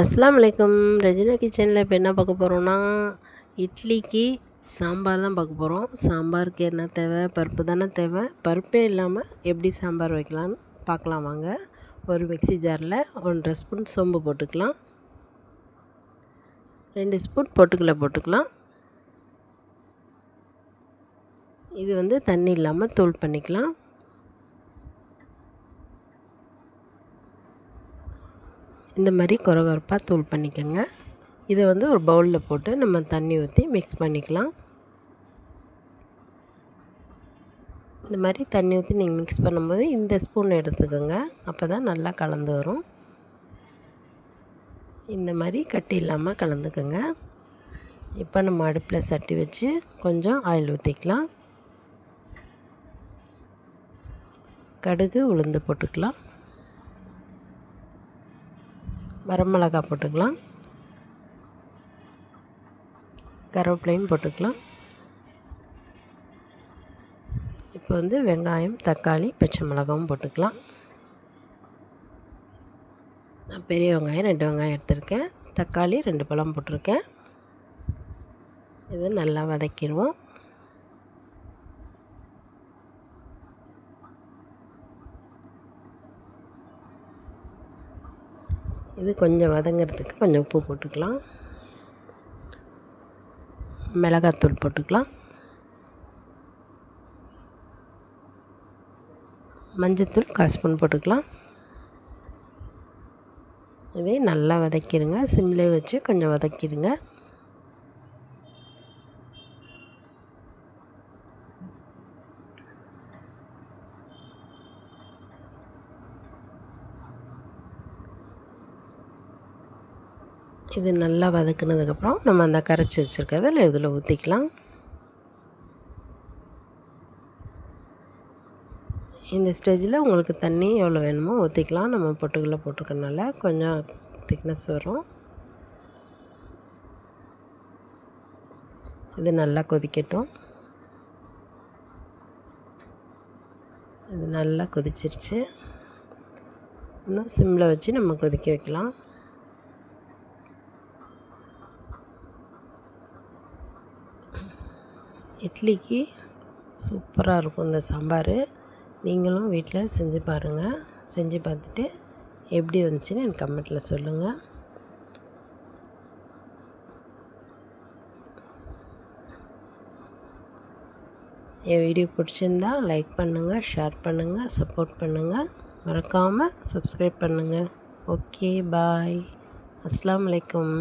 அஸ்லாம் வலைக்கம் ரெஜினா கிச்சனில் இப்போ என்ன பார்க்க போகிறோன்னா இட்லிக்கு சாம்பார் தான் பார்க்க போகிறோம் சாம்பாருக்கு என்ன தேவை? பருப்பு தானே தேவை? பருப்பே இல்லாமல் எப்படி சாம்பார் வைக்கலான்னு பார்க்கலாம் வாங்க. ஒரு மிக்சி ஜாரில் ஒன்றரை ஸ்பூன் சோம்பு போட்டுக்கலாம். ரெண்டு ஸ்பூன் பொட்டுக்கலை போட்டுக்கலாம். இது வந்து தண்ணி இல்லாமல் தூள் பண்ணிக்கலாம். இந்த மாதிரி கொரகொரப்பாக தூள் பண்ணிக்கோங்க. இதை வந்து ஒரு பவுலில் போட்டு நம்ம தண்ணி ஊற்றி மிக்ஸ் பண்ணிக்கலாம். இந்த மாதிரி தண்ணி ஊற்றி நீங்கள் மிக்ஸ் பண்ணும்போது இந்த ஸ்பூன் எடுத்துக்கோங்க. அப்போ தான் நல்லா கலந்து வரும். இந்த மாதிரி கட்டி இல்லாமல் கலந்துக்கோங்க. இப்போ நம்ம அடுப்பில் சட்டி வச்சு கொஞ்சம் ஆயில் ஊற்றிக்கலாம் கடுகு உளுந்து போட்டுக்கலாம். வரமிளகா போட்டுக்கலாம். கருவேப்பிலையும் போட்டுக்கலாம். இப்போ வந்து வெங்காயம் தக்காளி பச்சை மிளகாவும் போட்டுக்கலாம். நான் பெரிய வெங்காயம் ரெண்டு வெங்காயம் எடுத்திருக்கேன். தக்காளி ரெண்டு பழம் போட்டிருக்கேன். இதை நல்லா வதக்கிடுவோம். இது கொஞ்சம் வதங்கிறதுக்கு கொஞ்சம் உப்பு போட்டுக்கலாம். மிளகாத்தூள் போட்டுக்கலாம். மஞ்சத்தூள் கால் ஸ்பூன் போட்டுக்கலாம். இதே நல்லா வதக்கிடுங்க சிம்லேயே வச்சு கொஞ்சம் வதக்கிடுங்க இது நல்லா வதக்குனதுக்கப்புறம் நம்ம அந்த கரைச்சி வச்சுருக்கிறதில் இதில் ஊற்றிக்கலாம் இந்த ஸ்டேஜில் உங்களுக்கு தண்ணி எவ்வளோ வேணுமோ ஊற்றிக்கலாம் நம்ம பொட்டுக்குள்ளே போட்டிருக்கனால கொஞ்சம் திக்னஸ் வரும். இது நல்லா கொதிக்கட்டும். இது நல்லா கொதிச்சிருச்சு. இன்னும் சிம்மில் வச்சு நம்ம கொதிக்க வைக்கலாம். இட்லிக்கு சூப்பராக இருக்கும் இந்த சாம்பார். நீங்களும் வீட்டில் செஞ்சு பாருங்கள் செஞ்சு பார்த்துட்டு எப்படி வந்துச்சுன்னு எனக்கு கமெண்ட்டில் சொல்லுங்கள் என் வீடியோ பிடிச்சிருந்தா லைக் பண்ணுங்கள் ஷேர் பண்ணுங்கள் சப்போர்ட் பண்ணுங்கள் மறக்காமல் சப்ஸ்கிரைப் பண்ணுங்கள் ஓகே பாய். அஸ்லாம் வலைக்கம்